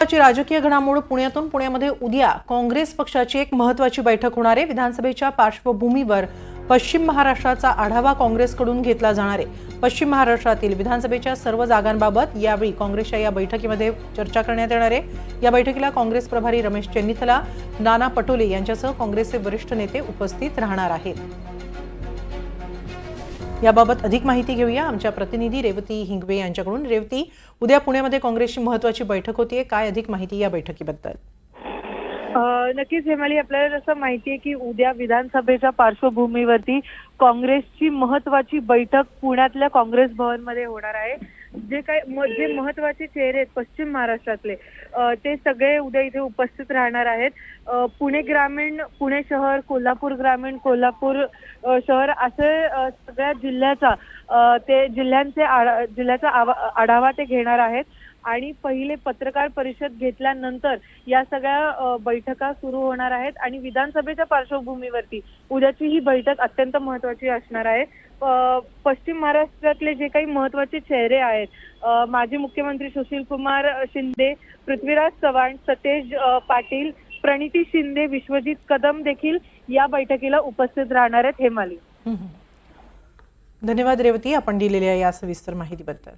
राजकीय घडामोड पुण्यातून पुण्यामध्ये उद्या काँग्रेस पक्षाची एक महत्वाची बैठक होणार आहे. विधानसभेच्या पार्श्वभूमीवर पश्चिम महाराष्ट्राचा आढावा काँग्रेसकडून घेतला जाणार आहे. पश्चिम महाराष्ट्रातील विधानसभेच्या सर्व जागांबाबत यावेळी काँग्रेसच्या या बैठकीमध्ये चर्चा करण्यात येणार आहे. या बैठकीला काँग्रेस प्रभारी रमेश चेन्निथला नाना पटोले यांच्यासह काँग्रेसचे वरिष्ठ नेते उपस्थित राहणार आहेत. याबाबत अधिक माहिती घेऊया. आमच्या प्रतिनिधी रेवती हिंगवे यांच्याकडून. रेवती उद्या पुण्यामध्ये काँग्रेसची महत्वाची बैठक होतीये काय अधिक माहिती या बैठकीबद्दल? नक्कीच हेमाली आपल्याला जसं माहितीये की उद्या विधानसभेच्या पार्श्वभूमीवरती काँग्रेसची महत्वाची बैठक पुण्यातल्या काँग्रेस भवनमध्ये होणार आहे. जे काय जे महत्त्वाचे चेहरे आहेत पश्चिम महाराष्ट्रातले ते सगळे उद्या इथे उपस्थित राहणार आहेत. पुणे ग्रामीण पुणे शहर कोल्हापूर ग्रामीण कोल्हापूर शहर असे सगळ्या जिल्ह्याचा ते जिल्ह्यांचे आढा- जिल्ह्याचा आवा- आढावा ते घेणार आहेत. आणि पहिले पत्रकार परिषद घेतल्यानंतर या सगळ्या बैठका सुरू होणार आहेत. आणि विधानसभेच्या पार्श्वभूमीवरती उद्याची ही बैठक अत्यंत महत्वाची असणार आहे. पश्चिम महाराष्ट्रातले जे काही महत्त्वाचे चेहरे आहेत माजी मुख्यमंत्री सुशील कुमार शिंदे पृथ्वीराज चव्हाण सतेज पाटील प्रणिती शिंदे विश्वजित कदम देखील या बैठकीला उपस्थित राहणार आहेत हेमाली. धन्यवाद रेवती. आपण दिलेल्या या सविस्तर माहितीबद्दल.